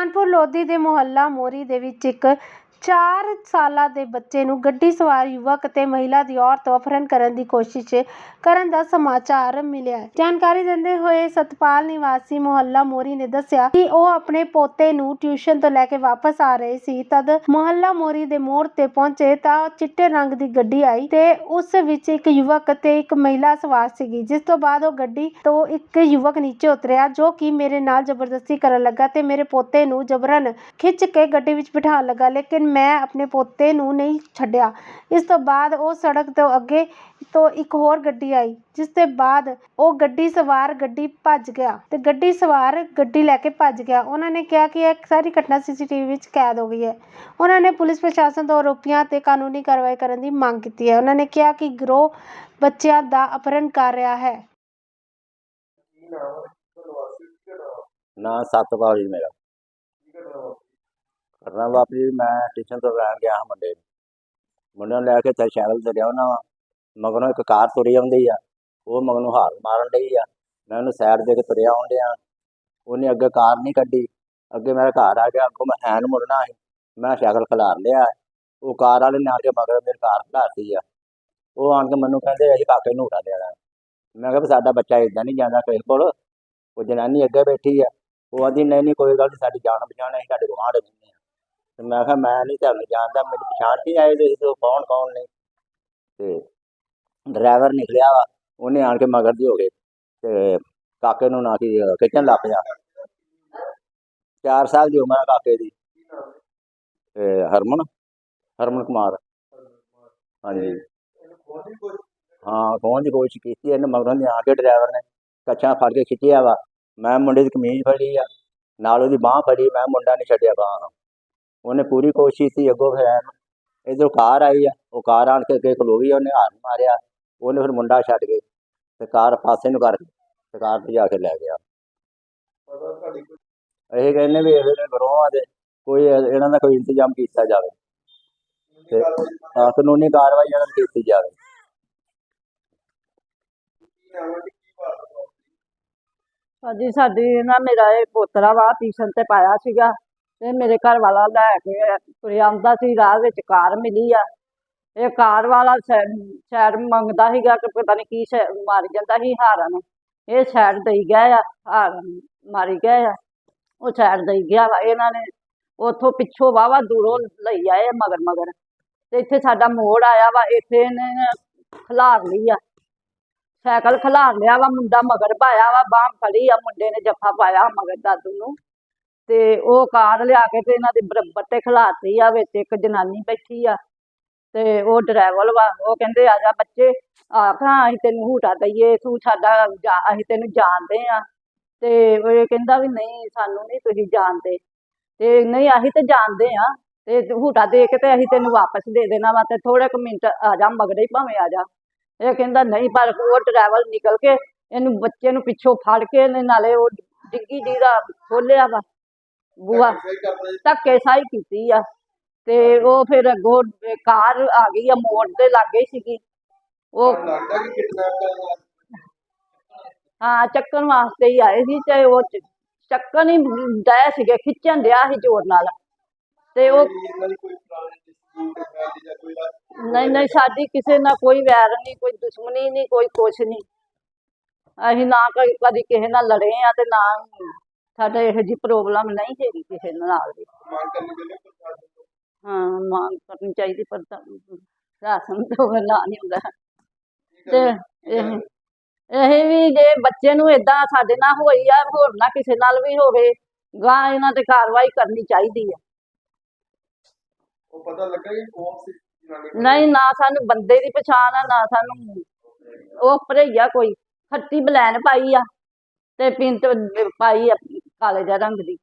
ਸੁਲਤਾਨਪੁਰ ਲੋਧੀ ਦੇ ਮੁਹੱਲਾ ਮੋਰੀ ਦੇ ਵਿੱਚ ਇੱਕ 4 ਸਾਲਾਂ ਦੇ ਬੱਚੇ ਨੂੰ ਗੱਡੀ ਸਵਾਰ ਯੁਵਕ ਤੇ ਮਹਿਲਾ ਦੀ ਔਰਤ ਅਪਹਰਨ ਕਰਨ ਦੀ ਕੋਸ਼ਿਸ਼ ਕਰਨ ਦਾ ਸਮਾਚਾਰ ਮਿਲਿਆ ਜਾਣਕਾਰੀ ਦਿੰਦੇ ਹੋਏ ਸਤਪਾਲ ਨਿਵਾਸੀ ਮੁਹੱਲਾ ਮੋਰੀ ਨੇ ਦੱਸਿਆ ਕਿ ਉਹ ਆਪਣੇ ਪੋਤੇ ਨੂੰ ਟਿਊਸ਼ਨ ਤੋਂ ਲੈ ਕੇ ਵਾਪਸ ਆ ਰਹੇ ਸੀ। ਤਦ ਮੁਹੱਲਾ ਮੋਰੀ ਦੇ ਮੋੜ ਤੇ ਪਹੁੰਚੇ ਤਾਂ ਚਿੱਟੇ ਰੰਗ ਦੀ ਗੱਡੀ ਆਈ ਤੇ ਉਸ ਵਿੱਚ ਇੱਕ ਯੁਵਕ ਤੇ ਇੱਕ ਮਹਿਲਾ ਸਵਾਰ ਸੀਗੀ। ਜਿਸ ਤੋਂ ਬਾਅਦ ਉਹ ਗੱਡੀ ਤੋਂ ਇੱਕ ਯੁਵਕ ਨੀਚੇ ਉਤਰਿਆ ਜੋ ਕਿ ਮੇਰੇ ਨਾਲ ਜ਼ਬਰਦਸਤੀ ਕਰਨ ਲੱਗਾ ਤੇ ਮੇਰੇ ਪੋਤੇ ਨੂੰ ਜਬਰਨ ਖਿੱਚ ਕੇ ਗੱਡੀ ਵਿੱਚ ਬਿਠਾਉਣ ਲੱਗਾ। ਲੇਕਿਨ ਮੈਂ ਆਪਣੇ ਪੋਤੇ ਨੂੰ ਨਹੀਂ ਛੱਡਿਆ। ਇਸ ਤੋਂ ਬਾਅਦ ਉਹ ਸੜਕ ਤੋਂ ਅੱਗੇ ਤੋਂ ਇੱਕ ਹੋਰ ਗੱਡੀ ਆਈ, ਜਿਸ ਦੇ ਬਾਅਦ ਉਹ ਗੱਡੀ ਸਵਾਰ ਗੱਡੀ ਭੱਜ ਗਿਆ ਤੇ ਗੱਡੀ ਸਵਾਰ ਗੱਡੀ ਲੈ ਕੇ ਭੱਜ ਗਿਆ। ਉਹਨਾਂ ਨੇ ਕਿਹਾ ਕਿ ਇਹ ਸਾਰੀ ਘਟਨਾ ਸੀਸੀਟੀਵੀ ਵਿੱਚ ਕੈਦ ਹੋ ਗਈ ਹੈ। ਉਹਨਾਂ ਨੇ ਪੁਲਿਸ ਪ੍ਰਸ਼ਾਸਨ ਤੋਂ ਆਰੋਪੀਆਂ ਤੇ ਕਾਨੂੰਨੀ ਕਾਰਵਾਈ ਕਰਨ ਦੀ ਮੰਗ ਕੀਤੀ ਹੈ। ਉਹਨਾਂ ਨੇ ਕਿਹਾ ਕਿ ਗਰੋਹ ਬੱਚਿਆਂ ਦਾ ਅਪਹਰਨ ਕਰ ਰਿਹਾ ਹੈ। ਨਾ ਸਤਪਾਲ ਜੀ ਮੇਰਾ। ਕਰਨਾ ਵਾਪਰੀ ਮੈਂ ਟਿਊਸ਼ਨ ਤੋਂ ਲੈਣ ਗਿਆ ਹਾਂ ਮੁੰਡੇ ਨੂੰ। ਮੁੰਡੇ ਨੂੰ ਲੈ ਕੇ ਤੇ ਸ਼ਹਿਰ ਤੇ ਲਿਆਉਣਾ ਵਾ। ਮਗਰੋਂ ਇੱਕ ਕਾਰ ਤੁਰੀ ਆਉਂਦੀ ਆ। ਉਹ ਮਗਰ ਨੂੰ ਹਾਰ ਮਾਰਨ ਡਈ ਆ। ਮੈਂ ਉਹਨੂੰ ਸਾਈਡ ਦੇ ਕੇ ਤੁਰਿਆ ਆਉਣ ਡਿਆ। ਉਹਨੇ ਅੱਗੇ ਕਾਰ ਨਹੀਂ ਕੱਢੀ। ਅੱਗੇ ਮੇਰਾ ਘਰ ਆ ਗਿਆ। ਅੱਗੋਂ ਮੈਂ ਹੈਨ ਮੁੜਨਾ ਸੀ। ਮੈਂ ਸ਼ਕਲ ਖਿਲਾਰ ਲਿਆ। ਉਹ ਕਾਰ ਵਾਲੇ ਨੇ ਆ ਕੇ ਮਗਰ ਮੇਰੀ ਕਾਰ ਖਿਲਾਰਤੀ ਆ। ਉਹ ਆਣ ਕੇ ਮੈਨੂੰ ਕਹਿੰਦੇ, ਅਸੀਂ ਕਾਕੇ ਨੂੰ ਉਠਾ ਦੇਣਾ। ਮੈਂ ਕਿਹਾ ਵੀ ਸਾਡਾ ਬੱਚਾ ਇਦਾਂ ਨਹੀਂ ਜਾਂਦਾ ਕਿਸੇ ਕੋਲ। ਉਹ ਜਨਾਨੀ ਅੱਗੇ ਬੈਠੀ ਆ। ਉਹ ਆਂਦੀ, ਨਹੀਂ ਨਹੀਂ, ਕੋਈ ਗੱਲ ਨਹੀਂ ਸਾਡੀ ਜਾਣ ਪਛਾਣ ਹੈ ਸਾਡੇ ਤੁਹਾਡੇ ਗੁਆਂਢ ਰਹਿੰਦੇ ਤੇ ਮੈਂ ਕਿਹਾ ਮੈਂ ਨਹੀਂ ਤੁਹਾਨੂੰ ਜਾਣਦਾ ਮੈਨੂੰ ਪਛਾਣ ਕੇ ਆਏ ਤੁਸੀਂ ਤੋਂ ਕੌਣ ਕੌਣ ਨੇ? ਤੇ ਡਰਾਈਵਰ ਨਿਕਲਿਆ ਵਾ ਉਹਨੇ ਆਣ ਕੇ ਮਗਰ ਦੀ ਹੋ ਗਏ ਤੇ ਕਾਕੇ ਨੂੰ ਨਾ ਕੀ ਅਹ, ਖਿੱਚਣ ਲੱਗ ਪਿਆ। ਚਾਰ ਸਾਲ ਦੀ ਉਮਰ ਕਾਕੇ ਦੀ। ਤੇ ਹਰਮਨ ਹਰਮਨ ਕੁਮਾਰ। ਹਾਂਜੀ। ਹਾਂ ਫੋਨ ਦੀ ਕੋਸ਼ਿਸ਼ ਕੀਤੀ ਇਹਨੇ ਮਗਰੋਂ ਦੀ ਆ ਕੇ ਡਰਾਈਵਰ ਨੇ ਕੱਛਾ ਫੜ ਕੇ ਖਿੱਚਿਆ ਵਾ। ਮੈਂ ਮੁੰਡੇ ਦੀ ਕਮੀਜ਼ ਫੜੀ ਆ ਨਾਲ ਉਹਦੀ ਬਾਹ ਫੜੀ ਮੈਂ ਮੁੰਡਾ ਨਹੀਂ ਛੱਡਿਆ ਬਾਹ। ਉਹਨੇ ਪੂਰੀ ਕੋਸ਼ਿਸ਼ ਕੀਤੀ ਅੱਗੋਂ ਫਿਰ ਇਧਰੋਂ ਕਾਰ ਆਈ ਆ, ਉਹ ਕਾਰ ਆਣ ਕੇ ਅੱਗੇ ਖਲੋਈ ਉਹਨੇ ਹਾਰਨ ਮਾਰਿਆ, ਉਹਨੇ ਫਿਰ ਮੁੰਡਾ ਛੱਡ ਕੇ ਤੇ ਕਾਰ ਪਾਸੇ ਨੂੰ ਕਰ ਤੇ ਕਾਰ ਤੇ ਜਾ ਕੇ ਲੈ ਗਿਆ। ਇਹ ਕਹਿੰਦੇ ਵੀ ਇਹਦੇ ਗਰੋਹਾਂ ਦੇ ਕੋਈ ਇਹਨਾਂ ਦਾ ਕੋਈ ਇੰਤਜ਼ਾਮ ਕੀਤਾ ਜਾਵੇ ਤੇ ਕਾਨੂੰਨੀ ਕਾਰਵਾਈ ਇਹਨਾਂ ਕੀਤੀ ਜਾਵੇ। ਹਾਂਜੀ, ਸਾਡੀ ਨਾ ਮੇਰਾ ਇਹ ਪੋਤਰਾ ਵਾ, ਟਿਊਸ਼ਨ ਤੇ ਪਾਇਆ ਸੀਗਾ। ਤੇ ਮੇਰੇ ਘਰ ਵਾਲਾ ਲੈ ਕੇ ਤੁਰਿਆ ਆਉਂਦਾ ਸੀ, ਰਾਹ ਵਿੱਚ ਕਾਰ ਮਿਲੀ ਆ। ਇਹ ਕਾਰ ਵਾਲਾ ਸ਼ਾਇਦ ਮੰਗਦਾ ਸੀਗਾ ਕਿ ਪਤਾ ਨਹੀਂ ਕੀ ਸ਼ੈ- ਮਾਰੀ ਜਾਂਦਾ ਸੀ ਹਾਰਾਂ ਨੂੰ। ਇਹ ਸਾਈਡ ਦੇਈ ਗਿਆ ਆ, ਹਾਰਨ ਮਾਰੀ ਗਏ ਆ। ਉਹ ਸਾਈਡ ਦੇਈ ਗਿਆ ਵਾ, ਇਹਨਾਂ ਨੇ ਉੱਥੋਂ ਪਿੱਛੋਂ ਵਾਵਾ ਦੂਰੋਂ ਲਈ ਆਏ ਆ ਮਗਰ ਮਗਰ। ਤੇ ਇੱਥੇ ਸਾਡਾ ਮੋੜ ਆਇਆ ਵਾ, ਇੱਥੇ ਇਹਨੇ ਖਿਲਾਰ ਲਈ ਆ। ਸਾਈਕਲ ਖਿਲਾਰ ਲਿਆ ਵਾ, ਮੁੰਡਾ ਮਗਰ ਪਾਇਆ ਵਾ, ਬਾਂਹ ਫੜੀ ਆ, ਮੁੰਡੇ ਨੇ ਜੱਫਾ ਪਾਇਆ ਮਗਰ ਦਾਦੂ ਨੂੰ। ਤੇ ਉਹ ਕਾਰ ਲਿਆ ਕੇ ਤੇ ਇਹਨਾਂ ਦੇ ਬਰਾਬਰ ਤੇ ਖਿਲਾਰਤੀ ਆ ਵਿੱਚ, ਇੱਕ ਜਨਾਨੀ ਬੈਠੀ ਆ ਤੇ ਉਹ ਡਰਾਈਵਰ ਵਾ, ਉਹ ਕਹਿੰਦੇ ਆ ਜਾ ਬੱਚੇ, ਆਖਾਂ ਅਸੀਂ ਤੈਨੂੰ ਹੂਟਾ ਦਈਏ, ਤੂੰ ਸਾਡਾ ਅਸੀਂ ਤੈਨੂੰ ਜਾਣਦੇ ਆ। ਤੇ ਉਹ ਇਹ ਕਹਿੰਦਾ ਵੀ ਨਹੀਂ, ਸਾਨੂੰ ਨਹੀਂ ਤੁਸੀਂ ਜਾਣਦੇ। ਤੇ ਨਹੀਂ ਅਸੀਂ ਤੇ ਜਾਣਦੇ ਆ, ਤੇ ਹੂਟਾ ਦੇ ਕੇ ਤੇ ਅਸੀਂ ਤੈਨੂੰ ਵਾਪਸ ਦੇ ਦੇਣਾ ਵਾ, ਤੇ ਥੋੜੇ ਕੁ ਮਿੰਟ ਆ ਜਾ, ਮਗਰੇ ਹੀ ਭਾਵੇਂ ਆ ਜਾ। ਇਹ ਕਹਿੰਦਾ ਨਹੀਂ, ਪਰ ਉਹ ਡਰਾਈਵਰ ਨਿਕਲ ਕੇ ਇਹਨੂੰ ਬੱਚੇ ਨੂੰ ਪਿੱਛੋਂ ਫੜ ਕੇ ਇਹਨੇ ਨਾਲੇ ਉਹ ਡਿੱਗੀ ਦੀ ਦਾ ਖੋਲਿਆ ਵਾ। ਬੂਆ ਧੱਕੇ ਸਾਈ ਕੀਤੀ ਆ ਤੇ ਉਹ ਫਿਰ ਅੱਗੋਂ ਕਾਰ ਆ ਗਈ ਆ ਮੋੜ ਦੇ ਲਾਗੇ ਸੀਗੀ ਉਹ ਲੱਗਦਾ ਕਿ ਕਿਡਨੈਪ ਕਰਨ ਵਾਸਤੇ ਹਾਂ ਚੱਕਣ ਵਾਸਤੇ ਹੀ ਆਏ ਸੀ ਤੇ ਉਹ ਚ- ਚੱਕਣ ਹੀ ਡੈ ਸੀਗੇ ਖਿੱਚਣ ਡਿਆ ਸੀ ਜ਼ੋਰ ਨਾਲ ਤੇ ਉਹ ਇਹਨਾਂ ਦੀ ਕੋਈ ਪੁਰਾਣੀ ਡਿਸਪਿਊਟ ਹੈ ਜਾਂ ਕੋਈ ਗੱਲ ਨਹੀਂ ਨਹੀਂ ਸਾਡੀ ਕਿਸੇ ਨਾਲ ਕੋਈ ਵੈਰ ਨਹੀਂ ਕੋਈ ਦੁਸ਼ਮਣੀ ਨਹੀਂ ਕੋਈ ਕੁਛ ਨਹੀਂ ਅਸੀਂ ਨਾ ਕੋਈ ਕਦੀ ਕਿਸੇ ਨਾਲ ਲੜੇ ਆ ਤੇ ਨਾ ਸਾਡੇ ਇਹੋ ਜਿਹੀ ਪ੍ਰੋਬਲਮ ਨਹੀਂ ਹੈਗੀ ਕਿਸੇ ਨਾਲ ਚਾਹੀਦੀ ਹੈ ਮੰਗ ਕਰਨੀ ਚਾਹੀਦੀ ਪਰ ਰਾਸ਼ਨ ਤੋਂ ਬਿਨਾਂ ਨਹੀਂ ਹੁੰਦਾ। ਤੇ? ਇਹ ਇਹ ਵੀ ਜੇ ਬੱਚੇ ਨੂੰ ਇਦਾਂ ਸਾਡੇ ਨਾਲ ਹੋਈ ਆ ਹੋਰ ਨਾ ਕਿਸੇ ਨਾਲ ਵੀ ਹੋਵੇ ਗਾਂ ਇਹਨਾਂ ਤੇ ਕਾਰਵਾਈ ਕਰਨੀ ਚਾਹੀਦੀ ਹੈ ਉਹ ਪਤਾ ਲੱਗਾ ਕਿ ਕੌਣ ਸੀ? ਜਨਾਨੀ ਕੋਲ? ਨਹੀਂ ਨਾ ਸਾਨੂੰ ਬੰਦੇ ਦੀ ਪਛਾਣ ਆ ਨਾ ਸਾਨੂੰ ਉਹ ਭਰਈਆ ਕੋਈ ਖੱਟੀ ਬਲੈਨ ਪਾਈ ਆ ਤੇ ਪਿੰਤ ਪਾਈ ਆ। ਕਾਲੇ ਜਿਹਾ ਰੰਗ ਦੀ